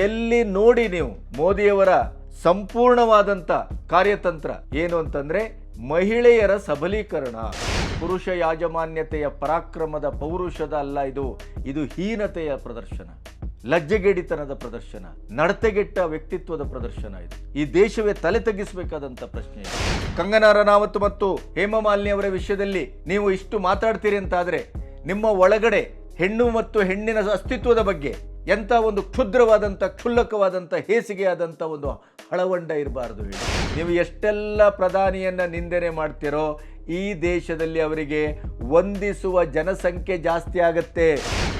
ಎಲ್ಲಿ ನೋಡಿ ನೀವು ಮೋದಿಯವರ ಸಂಪೂರ್ಣವಾದಂತ ಕಾರ್ಯತಂತ್ರ ಏನು ಅಂತಂದ್ರೆ ಮಹಿಳೆಯರ ಸಬಲೀಕರಣ. ಪುರುಷ ಯಾಜಮಾನ್ಯತೆಯ ಪರಾಕ್ರಮದ ಪೌರುಷದ ಅಲ್ಲ ಇದು ಇದು ಹೀನತೆಯ ಪ್ರದರ್ಶನ. ಲಜ್ಜೆಗೇಡಿತನದ ಪ್ರದರ್ಶನ, ನಡತೆಗೆಟ್ಟ ವ್ಯಕ್ತಿತ್ವದ ಪ್ರದರ್ಶನ ಇದು. ಈ ದೇಶವೇ ತಲೆ ತಗ್ಗಿಸಬೇಕಾದಂತ ಪ್ರಶ್ನೆ ಇದು. ಕಂಗನಾ ರನಾವತ್ ಮತ್ತು ಹೇಮಮಾಲಿನಿ ಅವರ ವಿಷಯದಲ್ಲಿ ನೀವು ಇಷ್ಟು ಮಾತಾಡ್ತೀರಿ ಅಂತಾದರೆ, ನಿಮ್ಮ ಒಳಗಡೆ ಹೆಣ್ಣು ಮತ್ತು ಹೆಣ್ಣಿನ ಅಸ್ತಿತ್ವದ ಬಗ್ಗೆ ಎಂಥ ಒಂದು ಕ್ಷುದ್ರವಾದಂಥ, ಕ್ಷುಲ್ಲಕವಾದಂಥ, ಹೇಸಿಗೆಯಾದಂಥ ಒಂದು ಹಳವಂಡ ಇರಬಾರ್ದು ನೀವು ಎಷ್ಟೆಲ್ಲ ಪ್ರಧಾನಿಯನ್ನು ನಿಂದನೆ ಮಾಡ್ತೀರೋ, ಈ ದೇಶದಲ್ಲಿ ಅವರಿಗೆ ವಂದಿಸುವ ಜನಸಂಖ್ಯೆ ಜಾಸ್ತಿ ಆಗತ್ತೆ.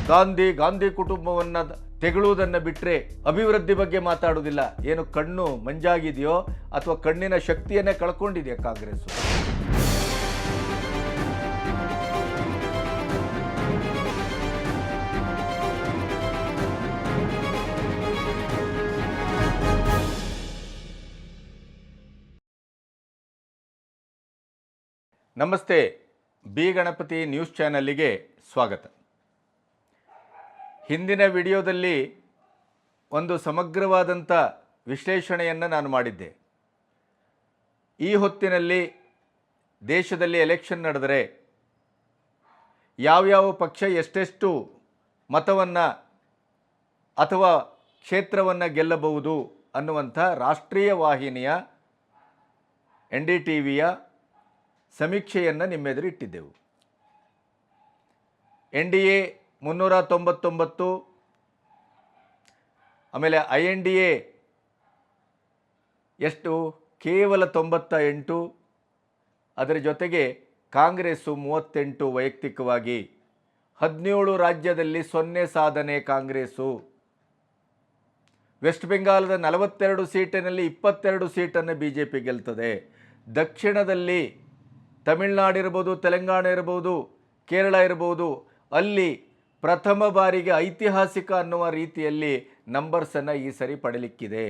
ಗಾಂಧಿ ಗಾಂಧಿ ಕುಟುಂಬವನ್ನು ತೆಗಳುವುದನ್ನು ಬಿಟ್ಟರೆ ಅಭಿವೃದ್ಧಿ ಬಗ್ಗೆ ಮಾತಾಡುವುದಿಲ್ಲ. ಏನು ಕಣ್ಣು ಮಂಜಾಗಿದೆಯೋ ಅಥವಾ ಕಣ್ಣಿನ ಶಕ್ತಿಯನ್ನೇ ಕಳ್ಕೊಂಡಿದೆಯಾ ಕಾಂಗ್ರೆಸ್ ನಮಸ್ತೆ, ಬಿ ಗಣಪತಿ ನ್ಯೂಸ್ ಚಾನಲ್ಲಿಗೆ ಸ್ವಾಗತ. ಹಿಂದಿನ ವಿಡಿಯೋದಲ್ಲಿ ಒಂದು ಸಮಗ್ರವಾದಂಥ ವಿಶ್ಲೇಷಣೆಯನ್ನು ನಾನು ಮಾಡಿದ್ದೆ. ಈ ಹೊತ್ತಿನಲ್ಲಿ ದೇಶದಲ್ಲಿ ಎಲೆಕ್ಷನ್ ನಡೆದರೆ ಯಾವ್ಯಾವ ಪಕ್ಷ ಎಷ್ಟೆಷ್ಟು ಮತವನ್ನು ಅಥವಾ ಕ್ಷೇತ್ರವನ್ನು ಗೆಲ್ಲಬಹುದು ಅನ್ನುವಂಥ ರಾಷ್ಟ್ರೀಯ ವಾಹಿನಿಯ, ಎನ್ ಡಿ ಟಿ ವಿಯ ಸಮೀಕ್ಷೆಯನ್ನು ನಿಮ್ಮೆದುರು ಇಟ್ಟಿದ್ದೆವು. ಎನ್ ಡಿ ಎ ಮುನ್ನೂರ ತೊಂಬತ್ತೊಂಬತ್ತು ಆಮೇಲೆ ಐ ಎನ್ ಡಿ ಎ ಎಷ್ಟು? ಕೇವಲ ತೊಂಬತ್ತ ಎಂಟು ಅದರ ಜೊತೆಗೆ ಕಾಂಗ್ರೆಸ್ಸು ಮೂವತ್ತೆಂಟು ವೈಯಕ್ತಿಕವಾಗಿ ಹದಿನೇಳು ರಾಜ್ಯದಲ್ಲಿ ಸೊನ್ನೆ ಸಾಧನೆ ಕಾಂಗ್ರೆಸ್ಸು. ವೆಸ್ಟ್ ಬೆಂಗಾಲದ ನಲವತ್ತೆರಡು ಸೀಟಿನಲ್ಲಿ ಇಪ್ಪತ್ತೆರಡು ಸೀಟನ್ನು ಬಿ ಜೆ ಪಿ ಗೆಲ್ತದೆ. ದಕ್ಷಿಣದಲ್ಲಿ ತಮಿಳುನಾಡು ಇರ್ಬೋದು ತೆಲಂಗಾಣ ಇರ್ಬೋದು ಕೇರಳ ಇರ್ಬೋದು, ಅಲ್ಲಿ ಪ್ರಥಮ ಬಾರಿಗೆ ಐತಿಹಾಸಿಕ ಅನ್ನುವ ರೀತಿಯಲ್ಲಿ ನಂಬರ್ಸನ್ನು ಈ ಸರಿ ಪಡಲಿಕ್ಕಿದೆ.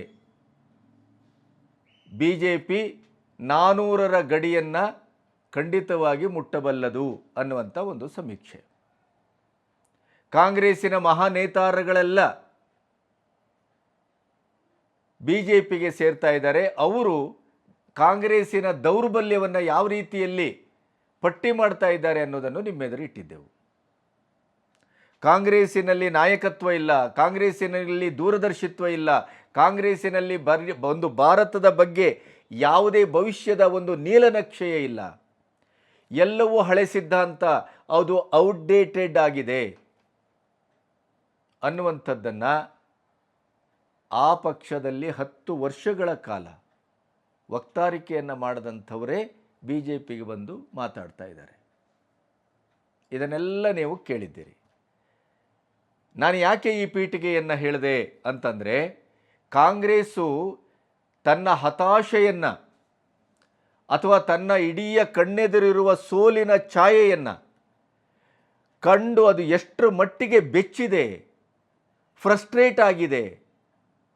ಬಿ ಜೆ ಪಿ ನಾನೂರರ ಗಡಿಯನ್ನು ಖಂಡಿತವಾಗಿ ಮುಟ್ಟಬಲ್ಲದು ಅನ್ನುವಂಥ ಒಂದು ಸಮೀಕ್ಷೆ. ಕಾಂಗ್ರೆಸ್ಸಿನ ಮಹಾನೇತಾರಗಳೆಲ್ಲ ಬಿ ಜೆ ಪಿಗೆ ಸೇರ್ತಾ ಇದ್ದಾರೆ. ಅವರು ಕಾಂಗ್ರೆಸ್ಸಿನ ದೌರ್ಬಲ್ಯವನ್ನು ಯಾವ ರೀತಿಯಲ್ಲಿ ಪಟ್ಟಿ ಮಾಡ್ತಾ ಇದ್ದಾರೆ ಅನ್ನೋದನ್ನು ನಿಮ್ಮೆದುರು ಇಟ್ಟಿದ್ದೆವು. ಕಾಂಗ್ರೆಸ್ಸಿನಲ್ಲಿ ನಾಯಕತ್ವ ಇಲ್ಲ, ಕಾಂಗ್ರೆಸ್ಸಿನಲ್ಲಿ ದೂರದರ್ಶಿತ್ವ ಇಲ್ಲ, ಕಾಂಗ್ರೆಸ್ಸಿನಲ್ಲಿ ಬರಿ, ಒಂದು ಭಾರತದ ಬಗ್ಗೆ ಯಾವುದೇ ಭವಿಷ್ಯದ ಒಂದು ನೀಲನಕ್ಷೆಯೇ ಇಲ್ಲ. ಎಲ್ಲವೂ ಹಳೆ ಸಿದ್ಧಾಂತ, ಅದು ಔಟ್ಡೇಟೆಡ್ ಆಗಿದೆ ಅನ್ನುವಂಥದ್ದನ್ನು ಆ ಪಕ್ಷದಲ್ಲಿ ಹತ್ತು ವರ್ಷಗಳ ಕಾಲ ವಕ್ತಾರಿಕೆಯನ್ನು ಮಾಡದಂಥವರೇ ಬಿ ಜೆ ಪಿಗೆ ಬಂದು ಮಾತಾಡ್ತಾ ಇದ್ದಾರೆ. ಇದನ್ನೆಲ್ಲ ನೀವು ಕೇಳಿದ್ದೀರಿ. ನಾನು ಯಾಕೆ ಈ ಪೀಠಿಗೆಯನ್ನು ಹೇಳಿದೆ ಅಂತಂದರೆ, ಕಾಂಗ್ರೆಸ್ಸು ತನ್ನ ಹತಾಶೆಯನ್ನು ಅಥವಾ ತನ್ನ ಇಡೀ ಕಣ್ಣೆದುರಿರುವ ಸೋಲಿನ ಛಾಯೆಯನ್ನು ಕಂಡು ಅದು ಎಷ್ಟರ ಮಟ್ಟಿಗೆ ಬೆಚ್ಚಿದೆ, ಫ್ರಸ್ಟ್ರೇಟ್ ಆಗಿದೆ,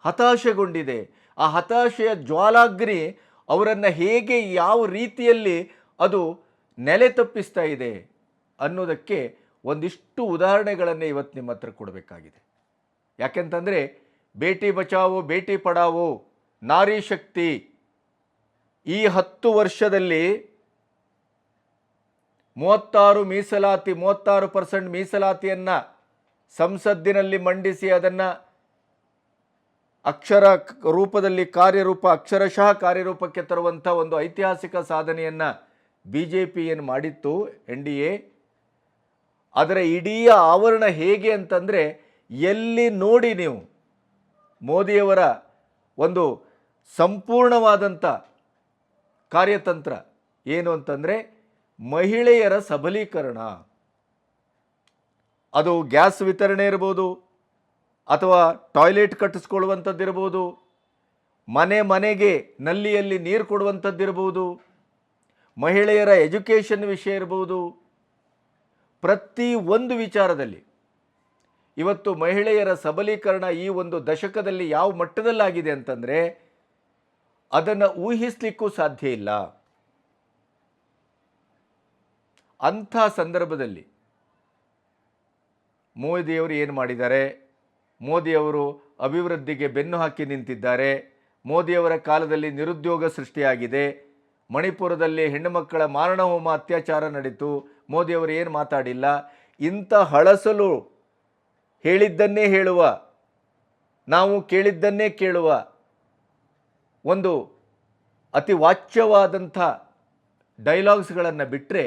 ಹತಾಶೆಗೊಂಡಿದೆ. ಆ ಹತಾಶೆಯ ಜ್ವಾಲಾಗ್ನಿ ಅವರನ್ನು ಹೇಗೆ ಯಾವ ರೀತಿಯಲ್ಲಿ ಅದು ನೆಲೆ ತಪ್ಪಿಸ್ತಾ ಇದೆ ಅನ್ನೋದಕ್ಕೆ ಒಂದಿಷ್ಟು ಉದಾಹರಣೆಗಳನ್ನೇ ಇವತ್ತು ನಿಮ್ಮ ಹತ್ರ ಕೊಡಬೇಕಾಗಿದೆ. ಯಾಕೆಂತಂದರೆ, ಬೇಟಿ ಬಚಾವೋ, ಬೇಟಿ ಪಡಾವೋ, ನಾರಿ ಶಕ್ತಿ ಈ ಹತ್ತು ವರ್ಷದಲ್ಲಿ ಮೂವತ್ತಾರು ಮೀಸಲಾತಿ, ಮೂವತ್ತಾರು ಪರ್ಸೆಂಟ್ ಮೀಸಲಾತಿಯನ್ನು ಸಂಸತ್ತಿನಲ್ಲಿ ಮಂಡಿಸಿ ಅದನ್ನು ಅಕ್ಷರ ರೂಪದಲ್ಲಿ ಕಾರ್ಯರೂಪ, ಅಕ್ಷರಶಃ ಕಾರ್ಯರೂಪಕ್ಕೆ ತರುವಂಥ ಒಂದು ಐತಿಹಾಸಿಕ ಸಾಧನೆಯನ್ನು ಬಿ ಜೆ ಪಿ ಏನು ಮಾಡಿತ್ತು, ಎನ್ ಡಿ ಎ? ಅದರ ಇಡೀ ಆವರಣ ಹೇಗೆ ಅಂತಂದರೆ, ಎಲ್ಲಿ ನೋಡಿ ನೀವು ಮೋದಿಯವರ ಒಂದು ಸಂಪೂರ್ಣವಾದಂಥ ಕಾರ್ಯತಂತ್ರ ಏನು ಅಂತಂದರೆ, ಮಹಿಳೆಯರ ಸಬಲೀಕರಣ. ಅದು ಗ್ಯಾಸ್ ವಿತರಣೆ ಇರ್ಬೋದು ಅಥವಾ ಟಾಯ್ಲೆಟ್ ಕಟ್ಟಿಸ್ಕೊಳ್ಳುವಂಥದ್ದಿರ್ಬೋದು, ಮನೆ ಮನೆಗೆ ನಲ್ಲಿಯಲ್ಲಿ ನೀರು ಕೊಡುವಂಥದ್ದಿರ್ಬೋದು, ಮಹಿಳೆಯರ ಎಜುಕೇಷನ್ ವಿಷಯ ಇರ್ಬೋದು, ಪ್ರತಿ ಒಂದು ವಿಚಾರದಲ್ಲಿ. ಇವತ್ತು ಮಹಿಳೆಯರ ಸಬಲೀಕರಣ ಈ ಒಂದು ದಶಕದಲ್ಲಿ ಯಾವ ಮಟ್ಟದಲ್ಲಾಗಿದೆ ಅಂತಂದರೆ, ಅದನ್ನು ಊಹಿಸಲಿಕ್ಕೂ ಸಾಧ್ಯ ಇಲ್ಲ. ಅಂಥ ಸಂದರ್ಭದಲ್ಲಿ ಮೋದಿಯವರು ಏನು ಮಾಡಿದ್ದಾರೆ? ಮೋದಿಯವರು ಅಭಿವೃದ್ಧಿಗೆ ಬೆನ್ನು ಹಾಕಿ ನಿಂತಿದ್ದಾರೆ. ಮೋದಿಯವರ ಕಾಲದಲ್ಲಿ ನಿರುದ್ಯೋಗ ಸೃಷ್ಟಿಯಾಗಿದೆ. ಮಣಿಪುರದಲ್ಲಿ ಹೆಣ್ಣುಮಕ್ಕಳ ಮಾರಣಹೋಮ ಅತ್ಯಾಚಾರ ನಡೀತು ಮೋದಿಯವರು ಏನು ಮಾತಾಡಿಲ್ಲ. ಇಂಥ ಹಳಸಲು ಹೇಳಿದ್ದನ್ನೇ ಹೇಳುವ, ನಾವು ಕೇಳಿದ್ದನ್ನೇ ಕೇಳುವ ಒಂದು ಅತಿ ವಾಚ್ಯವಾದಂಥ ಡೈಲಾಗ್ಸ್ಗಳನ್ನು ಬಿಟ್ಟರೆ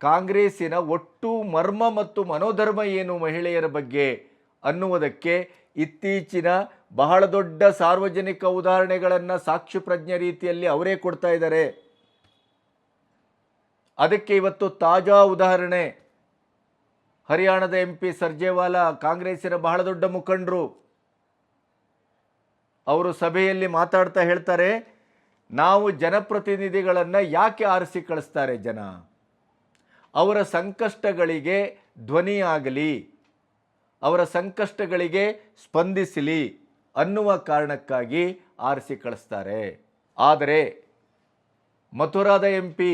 ಕಾಂಗ್ರೆಸ್ಸಿನ ಒಟ್ಟು ಮರ್ಮ ಮತ್ತು ಮನೋಧರ್ಮ ಏನು ಮಹಿಳೆಯರ ಬಗ್ಗೆ ಅನ್ನುವುದಕ್ಕೆ ಇತ್ತೀಚಿನ ಬಹಳ ದೊಡ್ಡ ಸಾರ್ವಜನಿಕ ಉದಾಹರಣೆಗಳನ್ನು ಸಾಕ್ಷಿ ಪ್ರಜ್ಞೆ ರೀತಿಯಲ್ಲಿ ಅವರೇ ಕೊಡ್ತಾ ಇದ್ದಾರೆ. ಅದಕ್ಕೆ ಇವತ್ತು ತಾಜಾ ಉದಾಹರಣೆ. ಹರಿಯಾಣದ ಎಂ ಪಿ ಸರ್ಜೇವಾಲಾ ಕಾಂಗ್ರೆಸ್ಸಿನ ಬಹಳ ದೊಡ್ಡ ಮುಖಂಡರು. ಅವರು ಸಭೆಯಲ್ಲಿ ಮಾತಾಡ್ತಾ ಹೇಳ್ತಾರೆ, ನಾವು ಜನಪ್ರತಿನಿಧಿಗಳನ್ನು ಯಾಕೆ ಆರಿಸಿ ಕಳಿಸ್ತಾರೆ ಜನ? ಅವರ ಸಂಕಷ್ಟಗಳಿಗೆ ಧ್ವನಿಯಾಗಲಿ. ಅವರ ಸಂಕಷ್ಟಗಳಿಗೆ ಸ್ಪಂದಿಸಲಿ ಅನ್ನುವ ಕಾರಣಕ್ಕಾಗಿ ಆರಿಸಿ ಕಳಿಸ್ತಾರೆ ಆದರೆ ಮಥುರಾದ ಎಂ ಪಿ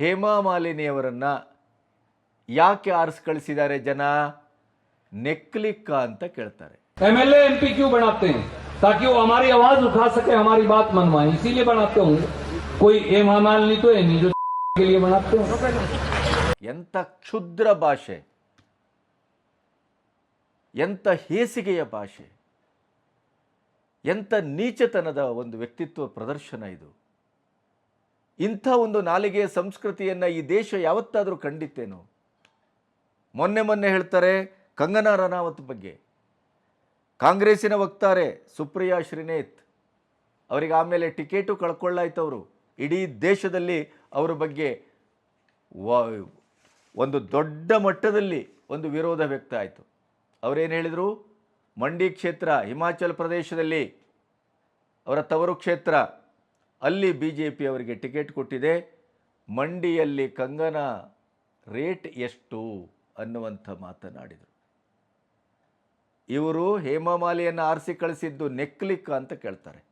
ಹೇಮಾ ಮಾಲಿನಿಯವರನ್ನು ಯಾಕೆ ಆರಿಸಿ ಕಳಿಸಿದ್ದಾರೆ ಜನ ನೆಕ್ಲಿಕ್ಕ ಅಂತ ಕೇಳ್ತಾರೆ एमएलए एमपी क्यों बनाते हैं ताकि वो हमारी आवाज उठा सके हमारी बात मनवाए इसीलिए बनाते होंगे कोई एम हमाल नहीं तो है नहीं जो के लिए बनाते होंगे ಎಂಥ ಕ್ಷುದ್ರ ಭಾಷೆ ಎಂಥ ಹೇಸಿಗೆಯ ಭಾಷೆ, ಎಂಥ ನೀಚತನದ ಒಂದು ವ್ಯಕ್ತಿತ್ವ ಪ್ರದರ್ಶನ ಇದು. ಇಂಥ ಒಂದು ನಾಲಿಗೆಯ ಸಂಸ್ಕೃತಿಯನ್ನು ಈ ದೇಶ ಯಾವತ್ತಾದರೂ ಕಂಡಿತ್ತೇನೋ? ಮೊನ್ನೆ ಮೊನ್ನೆ ಹೇಳ್ತಾರೆ ಕಂಗನಾ ರನಾವತ್ ಬಗ್ಗೆ. ಕಾಂಗ್ರೆಸ್ಸಿನ ವಕ್ತಾರೆ ಸುಪ್ರಿಯಾ ಶ್ರೀನೇತ್ ಅವರಿಗೆ ಆಮೇಲೆ ಟಿಕೆಟು ಕಳ್ಕೊಳ್ಳಾಯ್ತು ಅವರು. ಇಡೀ ದೇಶದಲ್ಲಿ ಅವರ ಬಗ್ಗೆ ಒಂದು ದೊಡ್ಡ ಮಟ್ಟದಲ್ಲಿ ಒಂದು ವಿರೋಧ ವ್ಯಕ್ತ ಆಯಿತು. ಅವರೇನು ಹೇಳಿದರು? ಮಂಡಿ ಕ್ಷೇತ್ರ, ಹಿಮಾಚಲ ಪ್ರದೇಶದಲ್ಲಿ ಅವರ ತವರು ಕ್ಷೇತ್ರ. ಅಲ್ಲಿ ಬಿ ಜೆ ಪಿ ಅವರಿಗೆ ಟಿಕೆಟ್ ಕೊಟ್ಟಿದೆ. ಮಂಡಿಯಲ್ಲಿ ಕಂಗನ ರೇಟ್ ಎಷ್ಟು ಅನ್ನುವಂಥ ಮಾತನಾಡಿದರು. ಇವರು ಹೇಮಾಮಾಲಿಯನ್ನು ಆರಿಸಿ ಕಳಿಸಿದ್ದು ನೆಕ್ಲಿಕ್ ಅಂತ ಕೇಳ್ತಾರೆ.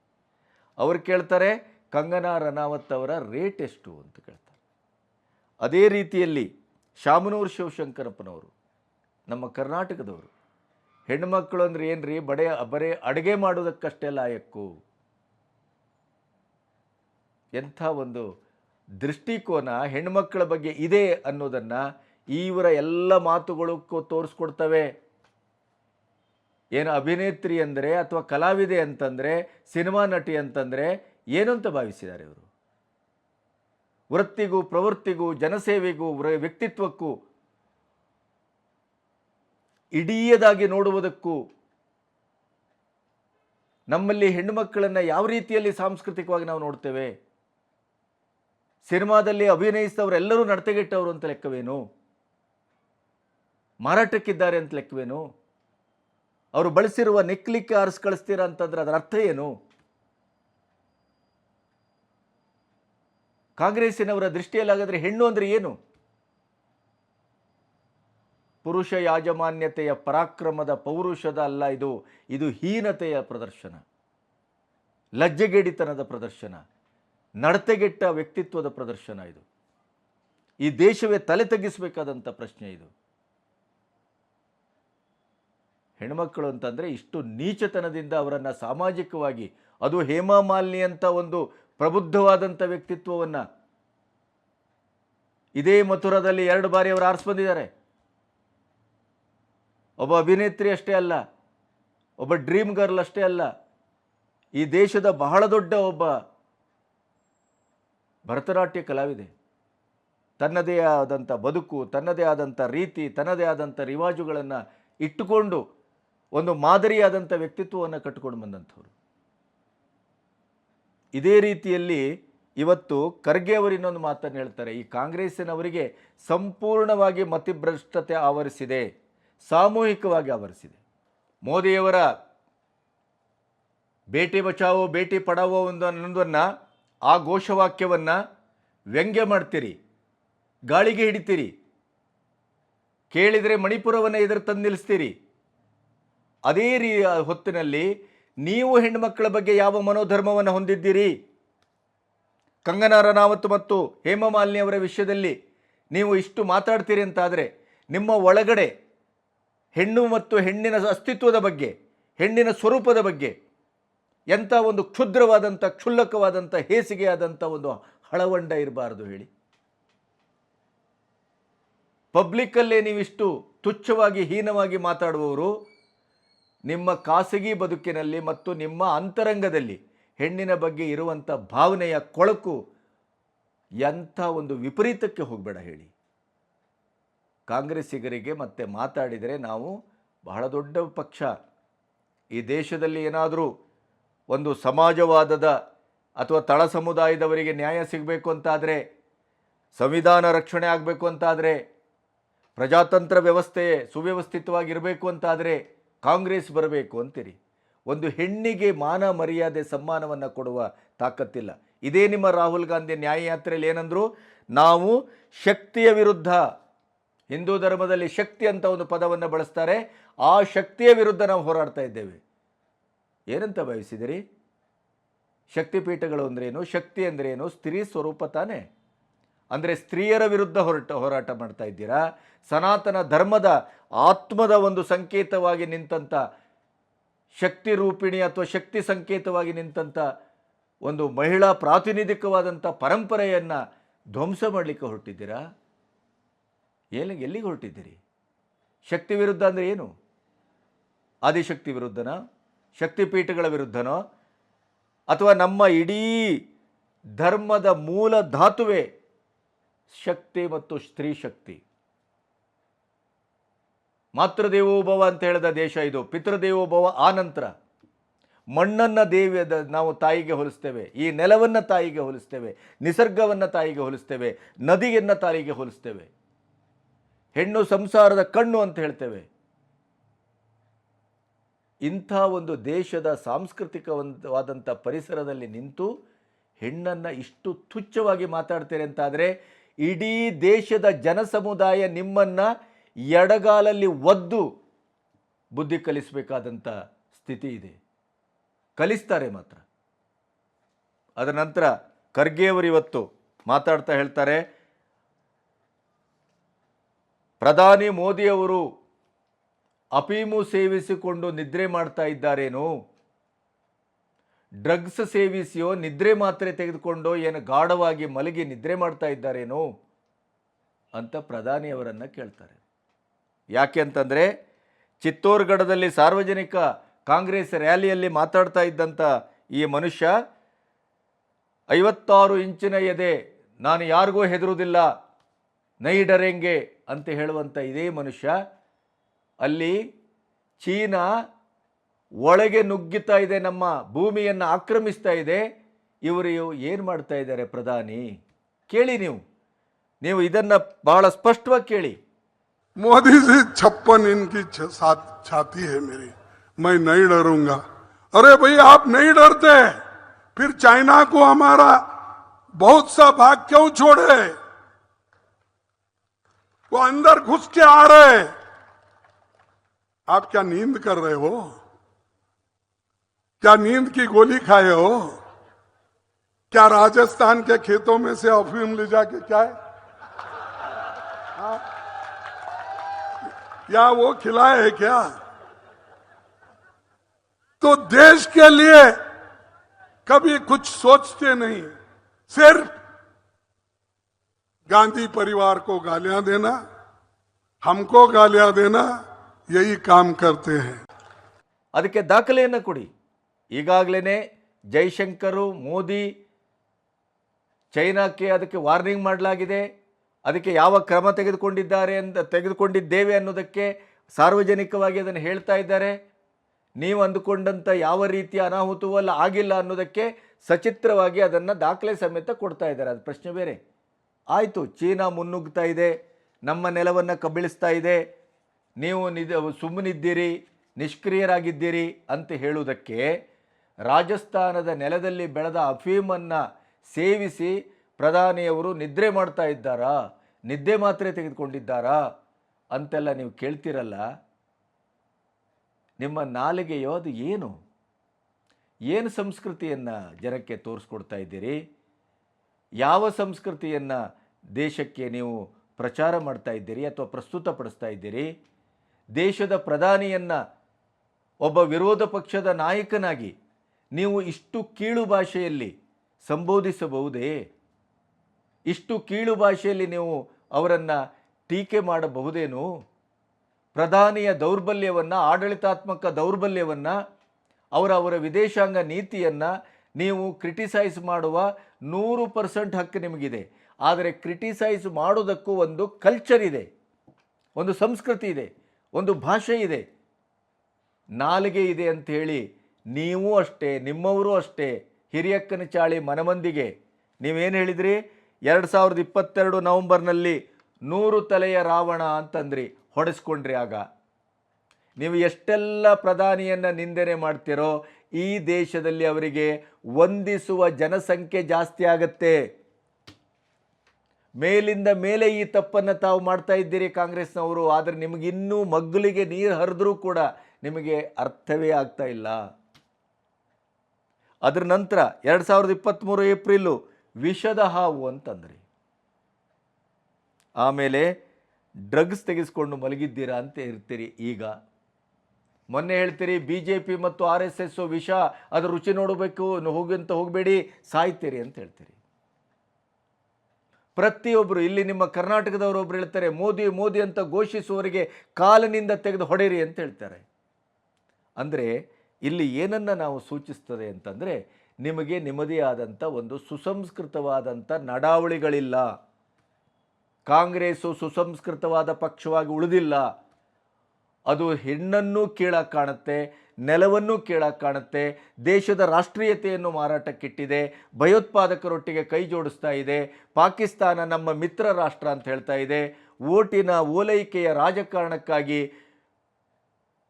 ಅವ್ರು ಕೇಳ್ತಾರೆ, ಕಂಗನಾ ರನಾವತ್ ಅವರ ರೇಟ್ ಎಷ್ಟು ಅಂತ ಕೇಳ್ತಾರೆ. ಅದೇ ರೀತಿಯಲ್ಲಿ ಶಾಮನೂರು ಶಿವಶಂಕರಪ್ಪನವರು, ನಮ್ಮ ಕರ್ನಾಟಕದವರು ಹೆಣ್ಮಕ್ಳು ಅಂದ್ರೆ ರೀ ಬಡೆ, ಬರೇ ಅಡುಗೆ ಮಾಡೋದಕ್ಕಷ್ಟೇ ಲಾಯಕ್ಕು. ಎಂಥ ಒಂದು ದೃಷ್ಟಿಕೋನ ಹೆಣ್ಮಕ್ಕಳ ಬಗ್ಗೆ ಇದೆ ಅನ್ನೋದನ್ನು ಇವರ ಎಲ್ಲ ಮಾತುಗಳು ಕೊ- ತೋರಿಸ್ಕೊಡ್ತವೆ. ಏನು ಅಭಿನೇತ್ರಿ ಅಂದರೆ ಅಥವಾ ಕಲಾವಿದೆ ಅಂತಂದರೆ, ಸಿನಿಮಾ ನಟಿ ಅಂತಂದರೆ ಏನು ಅಂತ ಭಾವಿಸಿದ್ದಾರೆ ಇವರು? ವೃತ್ತಿಗೂ, ಪ್ರವೃತ್ತಿಗೂ, ಜನಸೇವೆಗೂ ವ್ಯಕ್ತಿತ್ವಕ್ಕೂ ಇಡೀಯದಾಗಿ ನೋಡುವುದಕ್ಕೂ ನಮ್ಮಲ್ಲಿ ಹೆಣ್ಣುಮಕ್ಕಳನ್ನು ಯಾವ ರೀತಿಯಲ್ಲಿ ಸಾಂಸ್ಕೃತಿಕವಾಗಿ ನಾವು ನೋಡ್ತೇವೆ? ಸಿನಿಮಾದಲ್ಲಿ ಅಭಿನಯಿಸಿದವರೆಲ್ಲರೂ ನಡತೆಗೆಟ್ಟವರು ಅಂತ ಲೆಕ್ಕವೇನು? ಮಾರಾಟಕ್ಕಿದ್ದಾರೆ ಅಂತ ಲೆಕ್ಕವೇನು? ಅವರು ಬಳಸಿರುವ ನೆಕ್ಲಿಕ್ಕೆ ಆರಿಸಿ ಕಳಿಸ್ತೀರಾ ಅಂತಂದ್ರೆ ಅದರ ಅರ್ಥ ಏನು? ಕಾಂಗ್ರೆಸ್ಸಿನವರ ದೃಷ್ಟಿಯಲ್ಲಾಗಾದರೆ ಹೆಣ್ಣು ಅಂದರೆ ಏನು? ಪುರುಷ ಯಾಜಮಾನ್ಯತೆಯ ಪರಾಕ್ರಮದ ಪೌರುಷದ ಅಲ್ಲ ಇದು. ಇದು ಹೀನತೆಯ ಪ್ರದರ್ಶನ. ಲಜ್ಜೆಗೇಡಿತನದ ಪ್ರದರ್ಶನ. ನಡತೆಗೆಟ್ಟ ವ್ಯಕ್ತಿತ್ವದ ಪ್ರದರ್ಶನ ಇದು. ಈ ದೇಶವೇ ತಲೆ ತಗ್ಗಿಸಬೇಕಾದಂಥ ಪ್ರಶ್ನೆ ಇದು. ಹೆಣ್ಮಕ್ಕಳು ಅಂತಂದರೆ ಇಷ್ಟು ನೀಚತನದಿಂದ ಅವರನ್ನು ಸಾಮಾಜಿಕವಾಗಿ, ಅದು ಹೇಮಾ ಮಾಲಿನಿ ಅಂತ ಒಂದು ಪ್ರಬುದ್ಧವಾದಂಥ ವ್ಯಕ್ತಿತ್ವವನ್ನು. ಇದೇ ಮಥುರಾದಲ್ಲಿ ಎರಡು ಬಾರಿ ಅವರು ಆರಿಸಿ ಬಂದಿದ್ದಾರೆ ಒಬ್ಬ ಅಭಿನೇತ್ರಿ ಅಷ್ಟೇ ಅಲ್ಲ, ಒಬ್ಬ ಡ್ರೀಮ್ ಗರ್ಲ್ ಅಷ್ಟೇ ಅಲ್ಲ, ಈ ದೇಶದ ಬಹಳ ದೊಡ್ಡ ಒಬ್ಬ ಭರತನಾಟ್ಯ ಕಲಾವಿದೆ. ತನ್ನದೇ ಆದಂಥ ಬದುಕು, ತನ್ನದೇ ಆದಂಥ ರೀತಿ, ತನ್ನದೇ ಆದಂಥ ರಿವಾಜುಗಳನ್ನು ಇಟ್ಟುಕೊಂಡು ಒಂದು ಮಾದರಿಯಾದಂಥ ವ್ಯಕ್ತಿತ್ವವನ್ನು ಕಟ್ಟಿಕೊಂಡು ಬಂದಂಥವ್ರು. ಇದೇ ರೀತಿಯಲ್ಲಿ ಇವತ್ತು ಖರ್ಗೆ ಅವರು ಇನ್ನೊಂದು ಮಾತನ್ನು ಹೇಳ್ತಾರೆ, ಈ ಕಾಂಗ್ರೆಸ್ಸಿನವರಿಗೆ ಸಂಪೂರ್ಣವಾಗಿ ಮತಿಭ್ರಷ್ಟತೆ ಆವರಿಸಿದೆ. ಸಾಮೂಹಿಕವಾಗಿ ಆವರಿಸಿದೆ. ಮೋದಿಯವರ ಬೇಟಿ ಬಚಾವೋ ಭೇಟಿ ಪಡಾವೋ ಒಂದು ಅನ್ನೋದನ್ನು ಆ ಘೋಷವಾಕ್ಯವನ್ನು ವ್ಯಂಗ್ಯ ಮಾಡ್ತೀರಿ, ಗಾಳಿಗೆ ಹಿಡಿತೀರಿ, ಕೇಳಿದರೆ ಮಣಿಪುರವನ್ನು ಎದುರು ತಂದು ನಿಲ್ಲಿಸ್ತೀರಿ. ಅದೇ ರೀ ಹೊತ್ತಿನಲ್ಲಿ ನೀವು ಹೆಣ್ಣುಮಕ್ಕಳ ಬಗ್ಗೆ ಯಾವ ಮನೋಧರ್ಮವನ್ನು ಹೊಂದಿದ್ದೀರಿ? ಕಂಗನಾ ರನಾವತ್ ಮತ್ತು ಹೇಮಮಾಲಿನಿ ಅವರ ವಿಷಯದಲ್ಲಿ ನೀವು ಇಷ್ಟು ಮಾತಾಡ್ತೀರಿ ಅಂತಾದರೆ ನಿಮ್ಮ ಒಳಗಡೆ ಹೆಣ್ಣು ಮತ್ತು ಹೆಣ್ಣಿನ ಅಸ್ತಿತ್ವದ ಬಗ್ಗೆ, ಹೆಣ್ಣಿನ ಸ್ವರೂಪದ ಬಗ್ಗೆ, ಎಂಥ ಒಂದು ಕ್ಷುದ್ರವಾದಂಥ, ಕ್ಷುಲ್ಲಕವಾದಂಥ, ಹೇಸಿಗೆಯಾದಂಥ ಒಂದು ಹಳವಂಡ ಇರಬಾರ್ದು ಹೇಳಿ. ಪಬ್ಲಿಕ್ಕಲ್ಲೇ ನೀವಿಷ್ಟು ತುಚ್ಛವಾಗಿ, ಹೀನವಾಗಿ ಮಾತಾಡುವವರು, ನಿಮ್ಮ ಖಾಸಗಿ ಬದುಕಿನಲ್ಲಿ ಮತ್ತು ನಿಮ್ಮ ಅಂತರಂಗದಲ್ಲಿ ಹೆಣ್ಣಿನ ಬಗ್ಗೆ ಇರುವಂಥ ಭಾವನೆಯ ಕೊಳಕು ಎಂಥ ಒಂದು ವಿಪರೀತಕ್ಕೆ ಹೋಗಬೇಡ ಹೇಳಿ. ಕಾಂಗ್ರೆಸ್ಸಿಗರಿಗೆ ಮತ್ತೆ ಮಾತಾಡಿದರೆ ನಾವು ಬಹಳ ದೊಡ್ಡ ಪಕ್ಷ. ಈ ದೇಶದಲ್ಲಿ ಏನಾದರೂ ಒಂದು ಸಮಾಜವಾದದ ಅಥವಾ ತಳ ಸಮುದಾಯದವರಿಗೆ ನ್ಯಾಯ ಸಿಗಬೇಕು ಅಂತಾದರೆ, ಸಂವಿಧಾನ ರಕ್ಷಣೆ ಆಗಬೇಕು ಅಂತಾದರೆ, ಪ್ರಜಾತಂತ್ರ ವ್ಯವಸ್ಥೆ ಸುವ್ಯವಸ್ಥಿತವಾಗಿರಬೇಕು ಅಂತಾದರೆ ಕಾಂಗ್ರೆಸ್ ಬರಬೇಕು ಅಂತೀರಿ. ಒಂದು ಹೆಣ್ಣಿಗೆ ಮಾನ ಮರ್ಯಾದೆ ಸಮ್ಮಾನವನ್ನು ಕೊಡುವ ತಾಕತ್ತಿಲ್ಲ. ಇದೇ ನಿಮ್ಮ ರಾಹುಲ್ ಗಾಂಧಿ ನ್ಯಾಯಯಾತ್ರೆಯಲ್ಲಿ ಏನಂದ್ರು, ನಾವು ಶಕ್ತಿಯ ವಿರುದ್ಧ ಹಿಂದೂ ಧರ್ಮದಲ್ಲಿ ಶಕ್ತಿ ಅಂತ ಒಂದು ಪದವನ್ನು ಬಳಸ್ತಾರೆ. ಆ ಶಕ್ತಿಯ ವಿರುದ್ಧ ನಾವು ಹೋರಾಡ್ತಾ ಇದ್ದೇವೆ. ಏನಂತ ಭಾವಿಸಿದಿರಿ? ಶಕ್ತಿಪೀಠಗಳು ಅಂದ್ರೇನು? ಶಕ್ತಿ ಅಂದ್ರೇನು? ಸ್ತ್ರೀ ಸ್ವರೂಪ ತಾನೇ. ಅಂದರೆ ಸ್ತ್ರೀಯರ ವಿರುದ್ಧ ಹೊರಟ ಹೋರಾಟ ಮಾಡ್ತಾ ಇದ್ದೀರಾ? ಸನಾತನ ಧರ್ಮದ ಆತ್ಮದ ಒಂದು ಸಂಕೇತವಾಗಿ ನಿಂತಂಥ ಶಕ್ತಿ ರೂಪಿಣಿ ಅಥವಾ ಶಕ್ತಿ ಸಂಕೇತವಾಗಿ ನಿಂತಂಥ ಒಂದು ಮಹಿಳಾ ಪ್ರಾತಿನಿಧಿಕವಾದಂಥ ಪರಂಪರೆಯನ್ನು ಧ್ವಂಸ ಮಾಡಲಿಕ್ಕೆ ಹೊರಟಿದ್ದೀರಾ? ಎಲ್ಲಿ ಎಲ್ಲಿಗೆ ಹೊರಟಿದ್ದೀರಿ? ಶಕ್ತಿ ವಿರುದ್ಧ ಅಂದರೆ ಏನು? ಆದಿಶಕ್ತಿ ವಿರುದ್ಧನೋ? ಶಕ್ತಿಪೀಠಗಳ ವಿರುದ್ಧನೋ? ಅಥವಾ ನಮ್ಮ ಇಡೀ ಧರ್ಮದ ಮೂಲ ಧಾತುವೆ ಶಕ್ತಿ ಮತ್ತು ಸ್ತ್ರೀ ಶಕ್ತಿ? ಮಾತೃದೇವೋಭವ ಅಂತ ಹೇಳಿದ ದೇಶ ಇದು, ಪಿತೃದೇವೋಭವ ಆ ನಂತರ ಮಣ್ಣನ್ನು ದೇವಿಯ ನಾವು ತಾಯಿಗೆ ಹೋಲಿಸ್ತೇವೆ, ಈ ನೆಲವನ್ನು ತಾಯಿಗೆ ಹೋಲಿಸ್ತೇವೆ, ನಿಸರ್ಗವನ್ನು ತಾಯಿಗೆ ಹೋಲಿಸ್ತೇವೆ, ನದಿಯನ್ನು ತಾಯಿಗೆ ಹೋಲಿಸ್ತೇವೆ. ಹೆಣ್ಣು ಸಂಸಾರದ ಕಣ್ಣು ಅಂತ ಹೇಳ್ತೇವೆ. ಇಂಥ ಒಂದು ದೇಶದ ಸಾಂಸ್ಕೃತಿಕವಾದಂಥ ಪರಿಸರದಲ್ಲಿ ನಿಂತು ಹೆಣ್ಣನ್ನು ಇಷ್ಟು ತುಚ್ಛವಾಗಿ ಮಾತಾಡ್ತೀರಿ ಅಂತಾದರೆ ಇಡೀ ದೇಶದ ಜನಸಮುದಾಯ ನಿಮ್ಮನ್ನು ಎಡಗಾಲಲ್ಲಿ ಒದ್ದು ಬುದ್ಧಿ ಕಲಿಸಬೇಕಾದಂಥ ಸ್ಥಿತಿ ಇದೆ. ಕಲಿಸ್ತಾರೆ ಮಾತ್ರ. ಅದರ ನಂತರ ಖರ್ಗೆಯವರು ಇವತ್ತು ಮಾತಾಡ್ತಾ ಹೇಳ್ತಾರೆ ಪ್ರಧಾನಿ ಮೋದಿಯವರು ಅಫೀಮು ಸೇವಿಸಿಕೊಂಡು ನಿದ್ರೆ ಮಾಡ್ತಾ ಇದ್ದಾರೇನೋ? ಡ್ರಗ್ಸ್ ಸೇವಿಸಿಯೋ ನಿದ್ರೆ ಮಾತ್ರೆ ತೆಗೆದುಕೊಂಡೋ ಏನು ಗಾಢವಾಗಿ ಮಲಗಿ ನಿದ್ರೆ ಮಾಡ್ತಾ ಇದ್ದಾರೇನೋ? ಅಂತ ಪ್ರಧಾನಿಯವರನ್ನು ಕೇಳ್ತಾರೆ. ಯಾಕೆ ಅಂತಂದರೆ ಚಿತ್ತೋರ್ಗಢದಲ್ಲಿ ಸಾರ್ವಜನಿಕ ಕಾಂಗ್ರೆಸ್ ರ್ಯಾಲಿಯಲ್ಲಿ ಮಾತಾಡ್ತಾ ಇದ್ದಂಥ ಈ ಮನುಷ್ಯ ಐವತ್ತಾರು ಇಂಚಿನ ಎದೆ ನಾನು ಯಾರಿಗೂ ಹೆದರುವುದಿಲ್ಲ. ನೈ ಡರೆಂಗೆ ಅಂತ ಹೇಳುವಂಥ ಇದೇ ಮನುಷ್ಯ ಅಲ್ಲಿ ಚೀನಾ ಒಳಗೆ ನುಗ್ಗಿತಾ ಇದೆ ನಮ್ಮ ಭೂಮಿಯನ್ನು ಆಕ್ರಮಿಸ್ತಾ ಇದೆ ಇವರು ಏನು ಮಾಡ್ತಾ ಇದ್ದಾರೆ ಪ್ರಧಾನಿ ಕೇಳಿ ನೀವು ನೀವು ಇದನ್ನು ಬಹಳ ಸ್ಪಷ್ಟವಾಗಿ ಕೇಳಿ मोदी से छप्पन इनकी छ- साथ छाती है मेरी मैं नहीं डरूंगा अरे भाई आप नहीं डरते फिर चाइना को हमारा बहुत सा भाग क्यों छोड़े वो अंदर घुस के आ रहे। आप क्या नींद कर रहे हो? क्या नींद की गोली खाए हो? क्या राजस्थान के खेतों में से अफीम ले जाके क्या है? या वो खिलाए है क्या? तो देश के लिए कभी कुछ सोचते नहीं। सिर्फ़ गांधी परिवार को गालियां देना हमको गालियां देना यही काम करते हैं ಅದಕ್ಕೆ ದಾಖಲೆಯನ್ನು ಕೊಡಿ ಈಗಾಗಲೇ ಜೈಶಂಕರು ಮೋದಿ ಚೈನಾಕ್ಕೆ ಅದಕ್ಕೆ ವಾರ್ನಿಂಗ್ ಮಾಡಲಾಗಿದೆ ಅದಕ್ಕೆ ಯಾವ ಕ್ರಮ ತೆಗೆದುಕೊಂಡಿದ್ದಾರೆ ಅಂತ ತೆಗೆದುಕೊಂಡಿದ್ದೇವೆ ಅನ್ನೋದಕ್ಕೆ ಸಾರ್ವಜನಿಕವಾಗಿ ಅದನ್ನು ಹೇಳ್ತಾ ಇದ್ದಾರೆ ನೀವು ಅಂದುಕೊಂಡಂಥ ಯಾವ ರೀತಿಯ ಅನಾಹುತವೂ ಅಲ್ಲ ಆಗಿಲ್ಲ ಅನ್ನೋದಕ್ಕೆ ಸಚಿತ್ರವಾಗಿ ಅದನ್ನು ದಾಖಲೆ ಸಮೇತ ಕೊಡ್ತಾ ಇದ್ದಾರೆ ಅದು ಪ್ರಶ್ನೆ ಬೇರೆ ಆಯಿತು, ಚೀನಾ ಮುನ್ನುಗ್ತಾ ಇದೆ, ನಮ್ಮ ನೆಲವನ್ನು ಕಬಳಿಸ್ತಾ ಇದೆ, ನೀವು ನಿದ ಸುಮ್ಮನಿದ್ದೀರಿ, ನಿಷ್ಕ್ರಿಯರಾಗಿದ್ದೀರಿ ಅಂತ ಹೇಳುವುದಕ್ಕೆ ರಾಜಸ್ಥಾನದ ನೆಲದಲ್ಲಿ ಬೆಳೆದ ಅಫೀಮನ್ನು ಸೇವಿಸಿ ಪ್ರಧಾನಿಯವರು ನಿದ್ರೆ ಮಾಡ್ತಾ ಇದ್ದಾರಾ, ನಿದ್ದೆ ಮಾತ್ರೆ ತೆಗೆದುಕೊಂಡಿದ್ದಾರಾ ಅಂತೆಲ್ಲ ನೀವು ಕೇಳ್ತಿರಲ್ಲ? ನಿಮ್ಮ ನಾಲಿಗೆಯೋ ಅದು ಏನು? ಏನು ಸಂಸ್ಕೃತಿಯನ್ನು ಜನಕ್ಕೆ ತೋರಿಸ್ಕೊಡ್ತಾ ಇದ್ದೀರಿ? ಯಾವ ಸಂಸ್ಕೃತಿಯನ್ನು ದೇಶಕ್ಕೆ ನೀವು ಪ್ರಚಾರ ಮಾಡ್ತಾ ಇದ್ದೀರಿ ಅಥವಾ ಪ್ರಸ್ತುತಪಡಿಸ್ತಾ ಇದ್ದೀರಿ? ದೇಶದ ಪ್ರಧಾನಿಯನ್ನು ಒಬ್ಬ ವಿರೋಧ ಪಕ್ಷದ ನಾಯಕನಾಗಿ ನೀವು ಇಷ್ಟು ಕೀಳು ಭಾಷೆಯಲ್ಲಿ ಸಂಬೋಧಿಸಬಹುದೇ? ಇಷ್ಟು ಕೀಳು ಭಾಷೆಯಲ್ಲಿ ನೀವು ಅವರನ್ನು ಟೀಕೆ ಮಾಡಬಹುದೇನು? ಪ್ರಧಾನಿಯ ದೌರ್ಬಲ್ಯವನ್ನು, ಆಡಳಿತಾತ್ಮಕ ದೌರ್ಬಲ್ಯವನ್ನು, ಅವರ ಅವರ ವಿದೇಶಾಂಗ ನೀತಿಯನ್ನು ನೀವು ಕ್ರಿಟಿಸೈಸ್ ಮಾಡುವ ನೂರು ಪರ್ಸೆಂಟ್ ಹಕ್ಕು ನಿಮಗಿದೆ. ಆದರೆ ಕ್ರಿಟಿಸೈಸ್ ಮಾಡೋದಕ್ಕೂ ಒಂದು ಕಲ್ಚರ್ ಇದೆ, ಒಂದು ಸಂಸ್ಕೃತಿ ಇದೆ, ಒಂದು ಭಾಷೆ ಇದೆ. ನಾಲಿಗೆ ಇದೆ ಅಂತ ಹೇಳಿ ನೀವು ಅಷ್ಟೇ, ನಿಮ್ಮವರು ಅಷ್ಟೇ, ಹಿರಿಯಕ್ಕನ ಚಾಳಿ ಮನಮಂದಿಗೆ ನೀವೇನು ಹೇಳಿದ್ರಿ? ಎರಡು ಸಾವಿರದ ಇಪ್ಪತ್ತೆರಡು ನವಂಬರ್ನಲ್ಲಿ ನೂರು ತಲೆಯ ರಾವಣ ಅಂತಂದ್ರಿ, ಹೊಡೆಸ್ಕೊಂಡ್ರಿ ಆಗ. ನೀವು ಎಷ್ಟೆಲ್ಲ ಪ್ರಧಾನಿಯನ್ನು ನಿಂದನೆ ಮಾಡ್ತೀರೋ ಈ ದೇಶದಲ್ಲಿ ಅವರಿಗೆ ವಂದಿಸುವ ಜನಸಂಖ್ಯೆ ಜಾಸ್ತಿ ಆಗತ್ತೆ. ಮೇಲಿಂದ ಮೇಲೆ ಈ ತಪ್ಪನ್ನು ತಾವು ಮಾಡ್ತಾ ಇದ್ದೀರಿ ಕಾಂಗ್ರೆಸ್ನವರು, ಆದರೆ ನಿಮಗಿನ್ನೂ ಮಗ್ಗಲಿಗೆ ನೀರು ಹರಿದ್ರೂ ಕೂಡ ನಿಮಗೆ ಅರ್ಥವೇ ಆಗ್ತಾ ಇಲ್ಲ. ಅದರ ನಂತರ ಎರಡು ಸಾವಿರದ ಇಪ್ಪತ್ತ್ಮೂರು ಏಪ್ರಿಲು ವಿಷದ ಹಾವು ಅಂತಂದ್ರಿ. ಆಮೇಲೆ ಡ್ರಗ್ಸ್ ತೆಗೆಸ್ಕೊಂಡು ಮಲಗಿದ್ದೀರಾ ಅಂತ ಇರ್ತೀರಿ ಈಗ. ಮೊನ್ನೆ ಹೇಳ್ತೀರಿ ಬಿ ಜೆ ಪಿ ಮತ್ತು ಆರ್ ಎಸ್ ಎಸ್ ವಿಷ ಅದ್ರ ರುಚಿ ನೋಡಬೇಕು ಹೋಗಿ ಅಂತ ಹೋಗಬೇಡಿ, ಸಾಯ್ತೀರಿ ಅಂತ ಹೇಳ್ತೀರಿ. ಪ್ರತಿಯೊಬ್ಬರು ಇಲ್ಲಿ ನಿಮ್ಮ ಕರ್ನಾಟಕದವರು ಒಬ್ರು ಹೇಳ್ತಾರೆ, ಮೋದಿ ಮೋದಿ ಅಂತ ಘೋಷಿಸುವವರಿಗೆ ಕಾಲಿನಿಂದ ತೆಗೆದು ಹೊಡೆಯಿರಿ ಅಂತ ಹೇಳ್ತಾರೆ. ಅಂದರೆ, ಇಲ್ಲಿ ಏನನ್ನು ನಾವು ಸೂಚಿಸ್ತದೆ ಅಂತಂದರೆ, ನಿಮಗೆ ನಿಮ್ಮದೇ ಆದಂಥ ಒಂದು ಸುಸಂಸ್ಕೃತವಾದಂಥ ನಡಾವಳಿಗಳಿಲ್ಲ. ಕಾಂಗ್ರೆಸ್ಸು ಸುಸಂಸ್ಕೃತವಾದ ಪಕ್ಷವಾಗಿ ಉಳಿದಿಲ್ಲ. ಅದು ಹೆಣ್ಣನ್ನು ಕೀಳಾಗಿ ಕಾಣುತ್ತೆ, ನೆಲವನ್ನು ಕೀಳಾಗಿ ಕಾಣುತ್ತೆ, ದೇಶದ ರಾಷ್ಟ್ರೀಯತೆಯನ್ನು ಮಾರಾಟಕ್ಕಿಟ್ಟಿದೆ, ಭಯೋತ್ಪಾದಕರೊಟ್ಟಿಗೆ ಕೈ ಜೋಡಿಸ್ತಾ ಇದೆ, ಪಾಕಿಸ್ತಾನ ನಮ್ಮ ಮಿತ್ರ ರಾಷ್ಟ್ರ ಅಂತ ಹೇಳ್ತಾ ಇದೆ, ಓಟಿನ ಓಲೈಕೆಯ ರಾಜಕಾರಣಕ್ಕಾಗಿ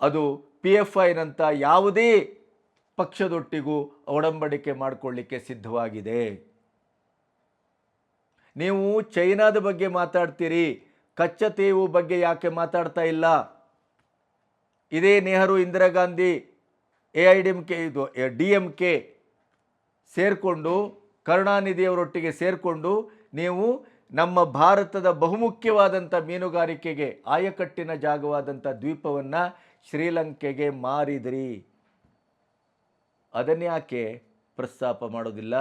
ಅದು ಪಿ ಎಫ್ ಐನಂಥ ಯಾವುದೇ ಪಕ್ಷದೊಟ್ಟಿಗೂ ಒಡಂಬಡಿಕೆ ಮಾಡಿಕೊಳ್ಳಿಕ್ಕೆ ಸಿದ್ಧವಾಗಿದೆ. ನೀವು ಚೈನಾದ ಬಗ್ಗೆ ಮಾತಾಡ್ತೀರಿ ಕಚ್ಚತೇವು ಬಗ್ಗೆ ಯಾಕೆ ಮಾತಾಡ್ತಾ ಇಲ್ಲ? ಇದೇ Nehru, Indira Gandhi, A I D M K ಇದು ಡಿ ಎಂ ಕೆ ಸೇರಿಕೊಂಡು, ಕರುಣಾನಿಧಿಯವರೊಟ್ಟಿಗೆ ಸೇರಿಕೊಂಡು, ನೀವು ನಮ್ಮ ಭಾರತದ ಬಹುಮುಖ್ಯವಾದಂಥ ಮೀನುಗಾರಿಕೆಗೆ ಆಯಕಟ್ಟಿನ ಜಾಗವಾದಂಥ ದ್ವೀಪವನ್ನು ಶ್ರೀಲಂಕೆಗೆ ಮಾರಿದ್ರಿ. ಅದನ್ಯಾಕೆ ಪ್ರಸ್ತಾಪ ಮಾಡೋದಿಲ್ಲ?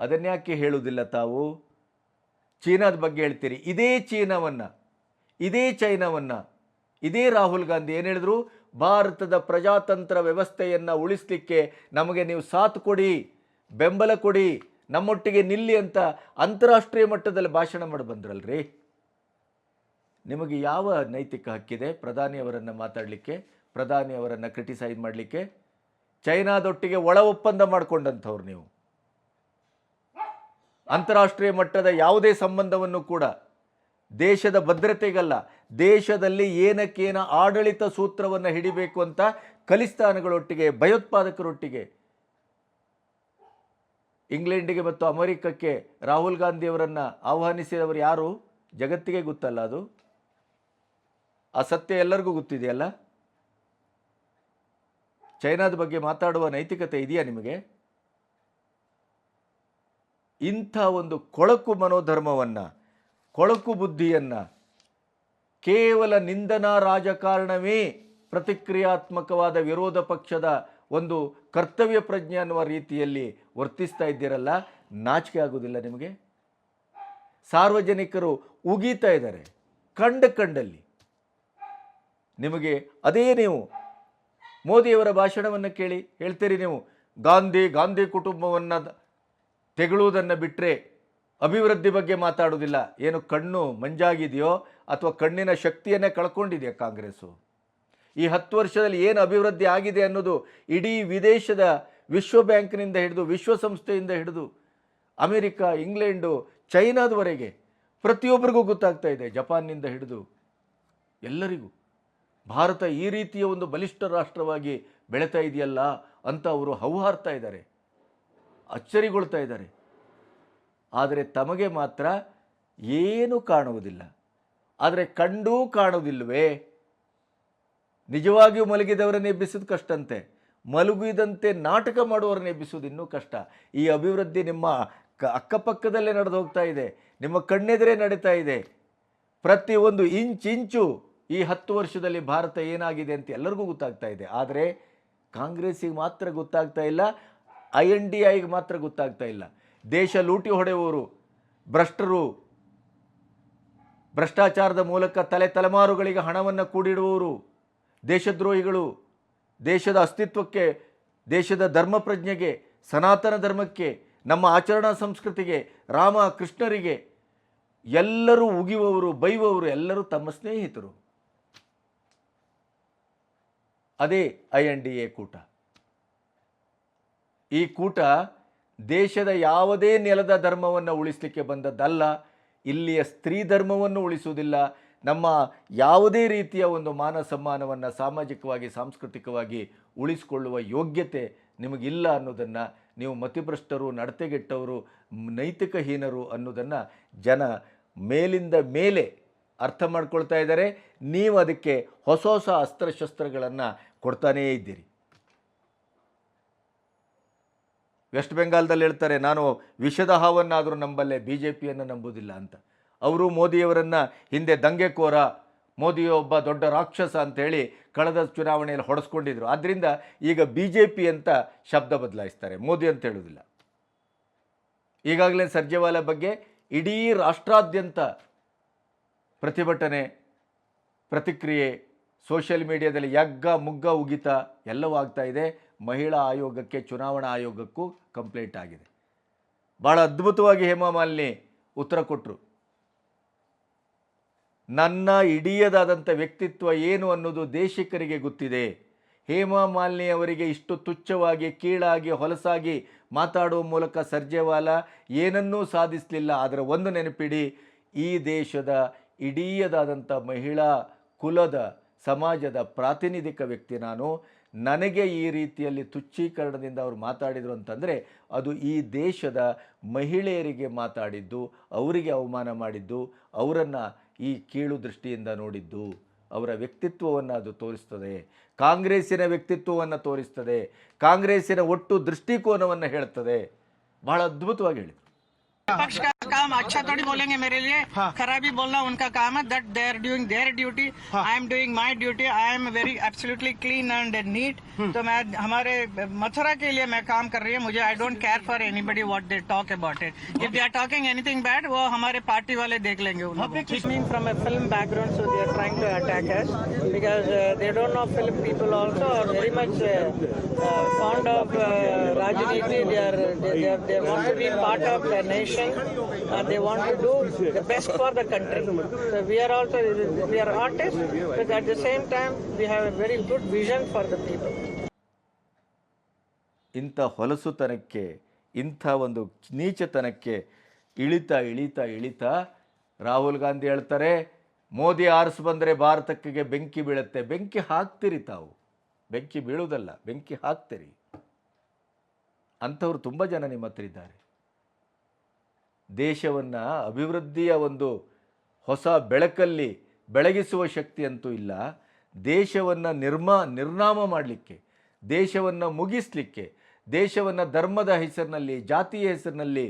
ಅದನ್ಯಾಕೆ ಹೇಳುವುದಿಲ್ಲ ತಾವು? ಚೀನಾದ ಬಗ್ಗೆ ಹೇಳ್ತೀರಿ. ಇದೇ ಚೀನಾವನ್ನು, ಇದೇ ಚೈನಾವನ್ನು ಇದೇ ರಾಹುಲ್ ಗಾಂಧಿ ಏನು ಹೇಳಿದ್ರು? ಭಾರತದ ಪ್ರಜಾತಂತ್ರ ವ್ಯವಸ್ಥೆಯನ್ನು ಉಳಿಸಲಿಕ್ಕೆ ನಮಗೆ ನೀವು ಸಾಥ್ ಕೊಡಿ, ಬೆಂಬಲ ಕೊಡಿ, ನಮ್ಮೊಟ್ಟಿಗೆ ನಿಲ್ಲಿ ಅಂತ ಅಂತಾರಾಷ್ಟ್ರೀಯ ಮಟ್ಟದಲ್ಲಿ ಭಾಷಣ ಮಾಡಿ ಬಂದ್ರಲ್ರಿ? ನಿಮಗೆ ಯಾವ ನೈತಿಕ ಹಕ್ಕಿದೆ? ಪ್ರಧಾನಿಯವರನ್ನು ಮಾತಾಡಲಿಕ್ಕೆ ಪ್ರಧಾನಿಯವರನ್ನು ಕ್ರಿಟಿಸೈಸ್ ಮಾಡಲಿಕ್ಕೆ? ಚೈನಾದೊಟ್ಟಿಗೆ ಒಳ ಒಪ್ಪಂದ ಮಾಡಿಕೊಂಡಂಥವ್ರು ನೀವು. ಅಂತಾರಾಷ್ಟ್ರೀಯ ಮಟ್ಟದ ಯಾವುದೇ ಸಂಬಂಧವನ್ನು ಕೂಡ ದೇಶದ ಭದ್ರತೆಗಲ್ಲ, ದೇಶದಲ್ಲಿ ಏನಕ್ಕೇನ ಆಡಳಿತ ಸೂತ್ರವನ್ನು ಹಿಡಿಬೇಕು ಅಂತ ಖಲಿಸ್ತಾನಗಳೊಟ್ಟಿಗೆ, ಭಯೋತ್ಪಾದಕರೊಟ್ಟಿಗೆ, ಇಂಗ್ಲೆಂಡಿಗೆ ಮತ್ತು ಅಮೆರಿಕಕ್ಕೆ ರಾಹುಲ್ ಗಾಂಧಿಯವರನ್ನು ಆಹ್ವಾನಿಸಿದವರು ಯಾರು? ಜಗತ್ತಿಗೆ ಗೊತ್ತಲ್ಲ ಅದು. ಆ ಸತ್ಯ ಎಲ್ಲರಿಗೂ ಗೊತ್ತಿದೆಯಲ್ಲ ಚೈನಾದ ಬಗ್ಗೆ ಮಾತಾಡುವ ನೈತಿಕತೆ ಇದೆಯಾ ನಿಮಗೆ? ಇಂಥ ಒಂದು ಕೊಳಕು ಮನೋಧರ್ಮವನ್ನು ಕೊಳಕು ಬುದ್ಧಿಯನ್ನು. ಕೇವಲ ನಿಂದನಾ ರಾಜಕಾರಣವೇ ಪ್ರತಿಕ್ರಿಯಾತ್ಮಕವಾದ ವಿರೋಧ ಪಕ್ಷದ ಒಂದು ಕರ್ತವ್ಯ ಪ್ರಜ್ಞೆ ಅನ್ನುವ ರೀತಿಯಲ್ಲಿ ವರ್ತಿಸ್ತಾ ಇದ್ದೀರಲ್ಲ, ನಾಚಿಕೆ ಆಗೋದಿಲ್ಲ ನಿಮಗೆ? ಸಾರ್ವಜನಿಕರು ಉಗೀತಾ ಇದ್ದಾರೆ, ಕಂಡ ಕಂಡಲ್ಲಿ. ನಿಮಗೆ ಅದೇ ನೀವು ಮೋದಿಯವರ ಭಾಷಣವನ್ನು ಕೇಳಿ ಹೇಳ್ತೀರಿ ನೀವು, ಗಾಂಧಿ ಗಾಂಧಿ ಕುಟುಂಬವನ್ನು ತೆಗಳುವುದನ್ನು ಬಿಟ್ಟರೆ ಅಭಿವೃದ್ಧಿ ಬಗ್ಗೆ ಮಾತಾಡೋದಿಲ್ಲ ಏನು ಕಣ್ಣು ಮಂಜಾಗಿದೆಯೋ ಅಥವಾ ಕಣ್ಣಿನ ಶಕ್ತಿಯನ್ನೇ ಕಳ್ಕೊಂಡಿದೆಯಾ ಕಾಂಗ್ರೆಸ್ಸು? ಈ ಹತ್ತು ವರ್ಷದಲ್ಲಿ ಏನು ಅಭಿವೃದ್ಧಿ ಆಗಿದೆ ಅನ್ನೋದು ಇಡೀ ವಿದೇಶದ ವಿಶ್ವ ಬ್ಯಾಂಕ್ನಿಂದ ಹಿಡಿದು ವಿಶ್ವಸಂಸ್ಥೆಯಿಂದ ಹಿಡಿದು ಅಮೆರಿಕ, ಇಂಗ್ಲೆಂಡು, ಚೈನಾದವರೆಗೆ ಪ್ರತಿಯೊಬ್ಬರಿಗೂ ಗೊತ್ತಾಗ್ತಾ ಇದೆ. ಜಪಾನ್ನಿಂದ ಹಿಡಿದು ಎಲ್ಲರಿಗೂ. ಭಾರತ ಈ ರೀತಿಯ ಒಂದು ಬಲಿಷ್ಠ ರಾಷ್ಟ್ರವಾಗಿ ಬೆಳೀತಾ ಇದೆಯಲ್ಲ ಅಂತ ಅವರು ಹೌಹಾರ್ತಾ ಇದ್ದಾರೆ. ಅಚ್ಚರಿಗೊಳ್ತಾ ಇದ್ದಾರೆ. ಆದರೆ ತಮಗೆ ಮಾತ್ರ ಏನೂ ಕಾಣುವುದಿಲ್ಲ. ಆದರೆ ಕಂಡೂ ಕಾಣುವುದಿಲ್ಲವೇ? ನಿಜವಾಗಿಯೂ ಮಲಗಿದವರನ್ನು ಎಬ್ಬಿಸೋದು ಕಷ್ಟಂತೆ. ಮಲಗಿದಂತೆ ನಾಟಕ ಮಾಡುವವರನ್ನು ಎಬ್ಬಿಸೋದು ಇನ್ನೂ ಕಷ್ಟ. ಈ ಅಭಿವೃದ್ಧಿ ನಿಮ್ಮ ಕ ಅಕ್ಕಪಕ್ಕದಲ್ಲೇ ನಡೆದು ಹೋಗ್ತಾ ಇದೆ. ನಿಮ್ಮ ಕಣ್ಣೆದುರೇ ನಡೀತಾ ಇದೆ. ಪ್ರತಿಯೊಂದು ಇಂಚ್ ಇಂಚು ಈ ಹತ್ತು ವರ್ಷದಲ್ಲಿ ಭಾರತ ಏನಾಗಿದೆ ಅಂತ ಎಲ್ಲರಿಗೂ ಗೊತ್ತಾಗ್ತಾ ಇದೆ. ಆದರೆ ಕಾಂಗ್ರೆಸ್ಸಿಗೆ ಮಾತ್ರ ಗೊತ್ತಾಗ್ತಾ ಇಲ್ಲ, ಐ ಎನ್ ಡಿ ಐಗೆ ಮಾತ್ರ ಗೊತ್ತಾಗ್ತಾ ಇಲ್ಲ. ದೇಶ ಲೂಟಿ ಹೊಡೆಯುವವರು, ಭ್ರಷ್ಟರು, ಭ್ರಷ್ಟಾಚಾರದ ಮೂಲಕ ತಲೆ ತಲೆಮಾರುಗಳಿಗೆ ಹಣವನ್ನು ಕೂಡಿಡುವವರು, ದೇಶದ್ರೋಹಿಗಳು, ದೇಶದ ಅಸ್ತಿತ್ವಕ್ಕೆ, ದೇಶದ ಧರ್ಮ ಪ್ರಜ್ಞೆಗೆ, ಸನಾತನ ಧರ್ಮಕ್ಕೆ, ನಮ್ಮ ಆಚರಣಾ ಸಂಸ್ಕೃತಿಗೆ, ರಾಮ ಕೃಷ್ಣರಿಗೆ ಎಲ್ಲರೂ ಉಗಿಯುವವರು, ಬೈಯುವವರು ಎಲ್ಲರೂ ತಮ್ಮ ಸ್ನೇಹಿತರು. ಅದೇ ಐ ಎನ್ ಡಿ ಎ ಕೂಟ. ಈ ಕೂಟ ದೇಶದ ಯಾವುದೇ ನೆಲದ ಧರ್ಮವನ್ನು ಉಳಿಸಲಿಕ್ಕೆ ಬಂದದ್ದಲ್ಲ, ಇಲ್ಲಿಯ ಸ್ತ್ರೀ ಧರ್ಮವನ್ನು ಉಳಿಸುವುದಿಲ್ಲ. ನಮ್ಮ ಯಾವುದೇ ರೀತಿಯ ಒಂದು ಮಾನ ಸಮ್ಮಾನವನ್ನು ಸಾಮಾಜಿಕವಾಗಿ, ಸಾಂಸ್ಕೃತಿಕವಾಗಿ ಉಳಿಸಿಕೊಳ್ಳುವ ಯೋಗ್ಯತೆ ನಿಮಗಿಲ್ಲ ಅನ್ನೋದನ್ನು ನೀವು ಮತಿಭ್ರಷ್ಟರು, ನಡತೆಗೆಟ್ಟವರು ನೈತಿಕ ನೈತಿಕಹೀನರು ಅನ್ನೋದನ್ನು ಜನ ಮೇಲಿಂದ ಮೇಲೆ ಅರ್ಥ ಮಾಡ್ಕೊಳ್ತಾ ಇದ್ದಾರೆ. ನೀವು ಅದಕ್ಕೆ ಹೊಸ ಹೊಸ ಅಸ್ತ್ರಶಸ್ತ್ರಗಳನ್ನು ಕೊಡ್ತಾನೇ ಇದ್ದೀರಿ. ವೆಸ್ಟ್ ಬೆಂಗಾಲ್ದಲ್ಲಿ ಹೇಳ್ತಾರೆ, ನಾನು ವಿಷದ ಹಾವನ್ನಾದರೂ ನಂಬಲ್ಲೆ ಬಿ ಜೆ ಪಿಯನ್ನು ನಂಬುವುದಿಲ್ಲ ಅಂತ. ಅವರು ಮೋದಿಯವರನ್ನು ಹಿಂದೆ ದಂಗೆಕೋರ ಮೋದಿ ಒಬ್ಬ ದೊಡ್ಡ ರಾಕ್ಷಸ ಅಂತೇಳಿ ಕಳೆದ ಚುನಾವಣೆಯಲ್ಲಿ ಹೊಡೆಸ್ಕೊಂಡಿದ್ರು. ಆದ್ದರಿಂದ ಈಗ ಬಿ ಜೆ ಪಿ ಅಂತ ಶಬ್ದ ಬದಲಾಯಿಸ್ತಾರೆ, ಮೋದಿ ಅಂತ ಹೇಳೋದಿಲ್ಲ ಈಗಾಗಲೇ ಸರ್ಜೇವಾಲ ಬಗ್ಗೆ ಇಡೀ ರಾಷ್ಟ್ರಾದ್ಯಂತ ಪ್ರತಿಭಟನೆ, ಪ್ರತಿಕ್ರಿಯೆ, ಸೋಷಿಯಲ್ ಮೀಡಿಯಾದಲ್ಲಿ ಯಗ್ಗ, ಮುಗ್ಗ, ಉಗಿತ ಎಲ್ಲವೂ ಆಗ್ತಾ ಇದೆ. ಮಹಿಳಾ ಆಯೋಗಕ್ಕೆ, ಚುನಾವಣಾ ಆಯೋಗಕ್ಕೂ ಕಂಪ್ಲೇಂಟ್ ಆಗಿದೆ. ಭಾಳ ಅದ್ಭುತವಾಗಿ ಹೇಮಾ ಮಾಲಿನಿ ಉತ್ತರ ಕೊಟ್ಟರು ನನ್ನ ಇಡಿಯದಾದಂಥ ವ್ಯಕ್ತಿತ್ವ ಏನು ಅನ್ನೋದು ದೇಶಿಕರಿಗೆ ಗೊತ್ತಿದೆ. ಹೇಮಾ ಮಾಲಿನಿ ಅವರಿಗೆ ಇಷ್ಟು ತುಚ್ಛವಾಗಿ, ಕೀಳಾಗಿ, ಹೊಲಸಾಗಿ ಮಾತಾಡುವ ಮೂಲಕ ಸರ್ಜೇವಾಲಾ ಏನನ್ನೂ ಸಾಧಿಸಲಿಲ್ಲ. ಆದರೆ ಒಂದು ನೆನಪಿಡಿ, ಈ ದೇಶದ ಇಡೀಯದಾದಂಥ ಮಹಿಳಾ ಕುಲದ, ಸಮಾಜದ ಪ್ರಾತಿನಿಧಿಕ ವ್ಯಕ್ತಿ ನಾನು. ನನಗೆ ಈ ರೀತಿಯಲ್ಲಿ ತುಚ್ಛೀಕರಣದಿಂದ ಅವರು ಮಾತಾಡಿದರು ಅಂತಂದರೆ ಅದು ಈ ದೇಶದ ಮಹಿಳೆಯರಿಗೆ ಮಾತಾಡಿದ್ದು, ಅವರಿಗೆ ಅವಮಾನ ಮಾಡಿದ್ದು, ಅವರನ್ನು ಈ ಕೀಳು ದೃಷ್ಟಿಯಿಂದ ನೋಡಿದ್ದು, ಅವರ ವ್ಯಕ್ತಿತ್ವವನ್ನು ಅದು ತೋರಿಸ್ತದೆ. ಕಾಂಗ್ರೆಸ್ಸಿನ ವ್ಯಕ್ತಿತ್ವವನ್ನು ತೋರಿಸ್ತದೆ. ಕಾಂಗ್ರೆಸ್ಸಿನ ಒಟ್ಟು ದೃಷ್ಟಿಕೋನವನ್ನು ಹೇಳ್ತದೆ. ಬಹಳ ಅದ್ಭುತವಾಗಿ ಹೇಳಿದರು. पक्ष का काम अच्छा थोड़ी बोलेंगे मेरे लिए। हाँ. खराबी बोलना उनका काम है that they are doing their duty I am doing my duty I am very absolutely clean and neat तो मैं हमारे मथुरा के लिए मैं काम कर रही हूँ मुझे I don't care for anybody what they talk about it if they are talking anything bad वो हमारे पार्टी वाले देख लेंगे Coming from a film background, so they are trying to attack us because uh, they don't know film people also are very much uh, uh, fond of uh, Rajniti. They are they, they, nation and they want to do the best for the country. So we are also we are artists, but at the same time we have a very good vision for the people. ಇಂಥ ಹೊಲಸುತನಕ್ಕೆ ಇಂಥ ಒಂದು ನೀಚತನಕ್ಕೆ ಇಳಿತಾ ಇಳಿತಾ ಇಳಿತಾ ರಾಹುಲ್ ಗಾಂಧಿ ಹೇಳ್ತಾರೆ ಮೋದಿ ಆರಿಸಿ ಬಂದರೆ ಭಾರತಕ್ಕೆ ಬೆಂಕಿ ಬೀಳುತ್ತೆ ಬೆಂಕಿ ಹಾಕ್ತೀರಿ ತಾವು ಬೆಂಕಿ ಬೀಳುವುದಲ್ಲ ಬೆಂಕಿ ಹಾಕ್ತೀರಿ ಅಂಥವ್ರು ತುಂಬ ಜನ ನಿಮ್ಮ ಹತ್ರ ಇದ್ದಾರೆ ದೇಶವನ್ನು ಅಭಿವೃದ್ಧಿಯ ಒಂದು ಹೊಸ ಬೆಳಕಲ್ಲಿ ಬೆಳಗಿಸುವ ಶಕ್ತಿ ಅಂತೂ ಇಲ್ಲ. ದೇಶವನ್ನು ನಿರ್ಮಾ, ನಿರ್ನಾಮ ಮಾಡಲಿಕ್ಕೆ, ದೇಶವನ್ನು ಮುಗಿಸಲಿಕ್ಕೆ, ದೇಶವನ್ನು ಧರ್ಮದ ಹೆಸರಿನಲ್ಲಿ, ಜಾತಿಯ ಹೆಸರಿನಲ್ಲಿ,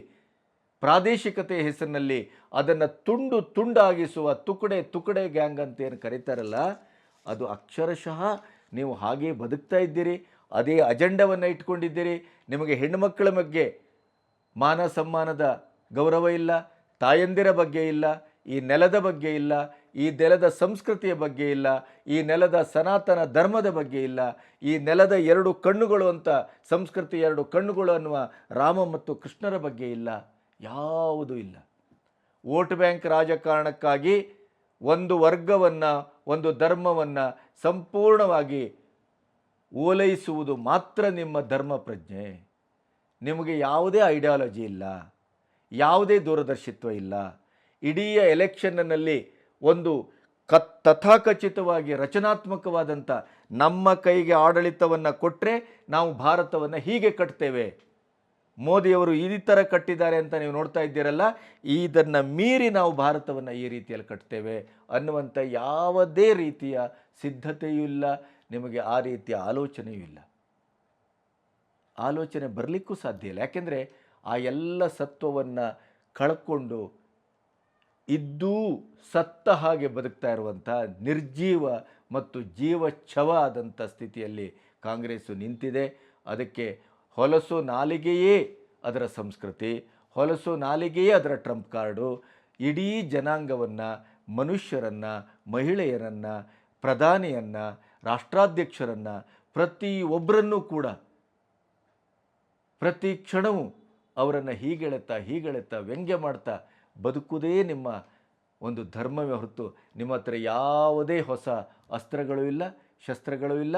ಪ್ರಾದೇಶಿಕತೆಯ ಹೆಸರಿನಲ್ಲಿ ಅದನ್ನು ತುಂಡು ತುಂಡಾಗಿಸುವ ತುಕಡೆ ತುಕಡೆ ಗ್ಯಾಂಗ್ ಅಂತ ಏನು ಕರೀತಾರಲ್ಲ, ಅದು ಅಕ್ಷರಶಃ ನೀವು ಹಾಗೇ ಬದುಕ್ತಾ ಇದ್ದೀರಿ, ಅದೇ ಅಜೆಂಡವನ್ನು ಇಟ್ಕೊಂಡಿದ್ದೀರಿ, ನಿಮಗೆ ಹೆಣ್ಣುಮಕ್ಕಳ ಬಗ್ಗೆ ಮಾನ ಸಮ್ಮಾನದ ಗೌರವ ಇಲ್ಲ, ತಾಯಂದಿರ ಬಗ್ಗೆ ಇಲ್ಲ, ಈ ನೆಲದ ಬಗ್ಗೆ ಇಲ್ಲ, ಈ ನೆಲದ ಸಂಸ್ಕೃತಿಯ ಬಗ್ಗೆ ಇಲ್ಲ, ಈ ನೆಲದ ಸನಾತನ ಧರ್ಮದ ಬಗ್ಗೆ ಇಲ್ಲ, ಈ ನೆಲದ ಎರಡು ಕಣ್ಣುಗಳು ಅಂತ ಸಂಸ್ಕೃತಿ ಎರಡು ಕಣ್ಣುಗಳು ಅನ್ನುವ ರಾಮ ಮತ್ತು ಕೃಷ್ಣರ ಬಗ್ಗೆ ಇಲ್ಲ, ಯಾವುದೂ ಇಲ್ಲ. ವೋಟ್ ಬ್ಯಾಂಕ್ ರಾಜಕಾರಣಕ್ಕಾಗಿ ಒಂದು ವರ್ಗವನ್ನು, ಒಂದು ಧರ್ಮವನ್ನು ಸಂಪೂರ್ಣವಾಗಿ ಓಲೈಸುವುದು ಮಾತ್ರ ನಿಮ್ಮ ಧರ್ಮ ಪ್ರಜ್ಞೆ. ನಿಮಗೆ ಯಾವುದೇ ಐಡಿಯಾಲಜಿ ಇಲ್ಲ. ಯಾವುದೇ ದೂರದರ್ಶಿತ್ವ ಇಲ್ಲ. ಇಡೀ ಎಲೆಕ್ಷನ್ನಲ್ಲಿ ಒಂದು ಕತ್ ತಥಾಕಚಿತವಾಗಿ ರಚನಾತ್ಮಕವಾದಂಥ ನಮ್ಮ ಕೈಗೆ ಆಡಳಿತವನ್ನು ಕೊಟ್ಟರೆ ನಾವು ಭಾರತವನ್ನು ಹೀಗೆ ಕಟ್ತೇವೆ. ಮೋದಿಯವರು ಈ ಥರ ಕಟ್ಟಿದ್ದಾರೆ ಅಂತ ನೀವು ನೋಡ್ತಾ ಇದ್ದೀರಲ್ಲ, ಇದನ್ನು ಮೀರಿ ನಾವು ಭಾರತವನ್ನು ಈ ರೀತಿಯಲ್ಲಿ ಕಟ್ತೇವೆ ಅನ್ನುವಂಥ ಯಾವುದೇ ರೀತಿಯ ಸಿದ್ಧತೆಯೂ ಇಲ್ಲ, ನಿಮಗೆ ಆ ರೀತಿಯ ಆಲೋಚನೆಯೂ ಇಲ್ಲ. ಆಲೋಚನೆ ಬರಲಿಕ್ಕೂ ಸಾಧ್ಯ ಇಲ್ಲ. ಯಾಕೆಂದರೆ ಆ ಎಲ್ಲ ಸತ್ವವನ್ನು ಕಳ್ಕೊಂಡು ಇದ್ದೂ ಸತ್ತ ಹಾಗೆ ಬದುಕ್ತಾ ಇರುವಂಥ ನಿರ್ಜೀವ ಮತ್ತು ಜೀವ ಛವ ಆದಂಥ ಸ್ಥಿತಿಯಲ್ಲಿ ಕಾಂಗ್ರೆಸ್ಸು ನಿಂತಿದೆ. ಅದಕ್ಕೆ ಹೊಲಸು ನಾಲಿಗೆಯೇ ಅದರ ಸಂಸ್ಕೃತಿ, ಹೊಲಸು ನಾಲಿಗೆಯೇ ಅದರ ಟ್ರಂಪ್ ಕಾರ್ಡು. ಇಡೀ ಜನಾಂಗವನ್ನು, ಮನುಷ್ಯರನ್ನು, ಮಹಿಳೆಯರನ್ನು, ಪ್ರಧಾನಿಯನ್ನು, ರಾಷ್ಟ್ರಾಧ್ಯಕ್ಷರನ್ನು ಪ್ರತಿಯೊಬ್ಬರನ್ನೂ ಕೂಡ ಪ್ರತಿ ಕ್ಷಣವೂ ಅವರನ್ನು ಹೀಗೆಳೆತ್ತಾ ಹೀಗೆಳೆತ್ತಾ, ವ್ಯಂಗ್ಯ ಮಾಡ್ತಾ ಬದುಕುವುದೇ ನಿಮ್ಮ ಒಂದು ಧರ್ಮವೇ ಹೊರತು. ನಿಮ್ಮ ಹತ್ರ ಯಾವುದೇ ಹೊಸ ಅಸ್ತ್ರಗಳು ಇಲ್ಲ, ಶಸ್ತ್ರಗಳು ಇಲ್ಲ.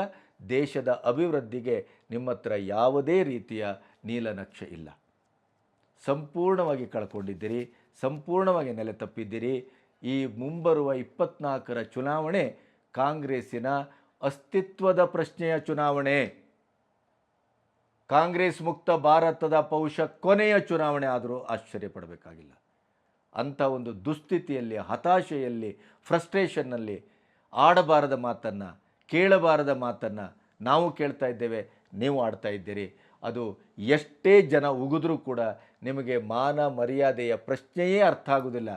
ದೇಶದ ಅಭಿವೃದ್ಧಿಗೆ ನಿಮ್ಮ ಹತ್ರ ಯಾವುದೇ ರೀತಿಯ ನೀಲನಕ್ಷೆ ಇಲ್ಲ. ಸಂಪೂರ್ಣವಾಗಿ ಕಳ್ಕೊಂಡಿದ್ದೀರಿ, ಸಂಪೂರ್ಣವಾಗಿ ನೆಲೆ ತಪ್ಪಿದ್ದೀರಿ. ಈ ಮುಂಬರುವ ಇಪ್ಪತ್ನಾಲ್ಕರ ಚುನಾವಣೆ ಕಾಂಗ್ರೆಸ್ಸಿನ ಅಸ್ತಿತ್ವದ ಪ್ರಶ್ನೆಯ ಚುನಾವಣೆ. ಕಾಂಗ್ರೆಸ್ ಮುಕ್ತ ಭಾರತದ ಪೌಷ ಕೊನೆಯ ಚುನಾವಣೆ ಆದರೂ ಆಶ್ಚರ್ಯಪಡಬೇಕಾಗಿಲ್ಲ ಅಂಥ ಒಂದು ದುಸ್ಥಿತಿಯಲ್ಲಿ, ಹತಾಶೆಯಲ್ಲಿ, ಫ್ರಸ್ಟ್ರೇಷನ್ನಲ್ಲಿ ಆಡಬಾರದ ಮಾತನ್ನು, ಕೇಳಬಾರದ ಮಾತನ್ನು ನಾವು ಕೇಳ್ತಾ ಇದ್ದೇವೆ, ನೀವು ಆಡ್ತಾ ಇದ್ದೀರಿ. ಅದು ಎಷ್ಟೇ ಜನ ಉಗಿದ್ರೂ ಕೂಡ ನಿಮಗೆ ಮಾನ ಮರ್ಯಾದೆಯ ಪ್ರಶ್ನೆಯೇ ಅರ್ಥ ಆಗುವುದಿಲ್ಲ.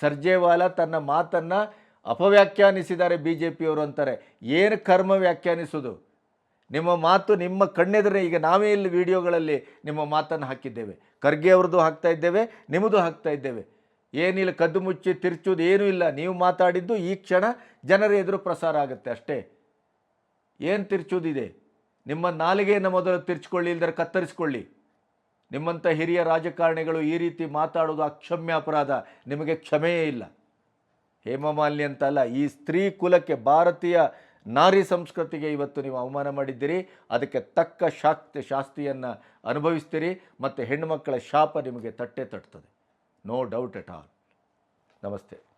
ಸರ್ಜೇವಾಲಾ ತನ್ನ ಮಾತನ್ನು ಅಪವ್ಯಾಖ್ಯಾನಿಸಿದ್ದಾರೆ ಬಿ ಜೆ ಪಿಯವರು ಅಂತಾರೆ. ಏನು ಕರ್ಮ ವ್ಯಾಖ್ಯಾನಿಸೋದು ನಿಮ್ಮ ಮಾತು ನಿಮ್ಮ ಕಣ್ಣೆದುರೇ, ಈಗ ನಾವೇ ಇಲ್ಲಿ ವಿಡಿಯೋಗಳಲ್ಲಿ ನಿಮ್ಮ ಮಾತನ್ನು ಹಾಕಿದ್ದೇವೆ. ಖರ್ಗೆ ಅವ್ರದ್ದು ಹಾಕ್ತಾ ಇದ್ದೇವೆ, ನಿಮ್ಮದು ಹಾಕ್ತಾ ಇದ್ದೇವೆ. ಏನಿಲ್ಲ, ಕದ್ದು ಮುಚ್ಚಿ, ತಿರ್ಚೋದು ಏನೂ ಇಲ್ಲ. ನೀವು ಮಾತಾಡಿದ್ದು ಈ ಕ್ಷಣ ಜನರ ಎದುರು ಪ್ರಸಾರ ಆಗುತ್ತೆ ಅಷ್ಟೇ. ಏನು ತಿರ್ಚೋದಿದೆ? ನಿಮ್ಮ ನಾಲಿಗೆಯನ್ನು ಮೊದಲು ತಿರ್ಚ್ಕೊಳ್ಳಿ ಇಲ್ದರೆ ಕತ್ತರಿಸ್ಕೊಳ್ಳಿ. ನಿಮ್ಮಂಥ ಹಿರಿಯ ರಾಜಕಾರಣಿಗಳು ಈ ರೀತಿ ಮಾತಾಡೋದು ಅಕ್ಷಮ್ಯ ಅಪರಾಧ. ನಿಮಗೆ ಕ್ಷಮೆಯೇ ಇಲ್ಲ. ಹೇಮಮಾಲಿನಿ ಅಂತಲ್ಲ, ಈ ಸ್ತ್ರೀ ಕುಲಕ್ಕೆ ಭಾರತೀಯ ನಾರಿ ಸಂಸ್ಕೃತಿಗೆ ಇವತ್ತು ನೀವು ಅವಮಾನ ಮಾಡಿದ್ದೀರಿ. ಅದಕ್ಕೆ ತಕ್ಕ ಶಾಸ್ತಿ ಶಾಸ್ತಿಯನ್ನು ಅನುಭವಿಸ್ತೀರಿ. ಮತ್ತು ಹೆಣ್ಣುಮಕ್ಕಳ ಶಾಪ ನಿಮಗೆ ತಟ್ಟೆ ತಟ್ತದೆ. ನೋ ಡೌಟ್ ಎಟ್ ಆಲ್ ನಮಸ್ತೆ.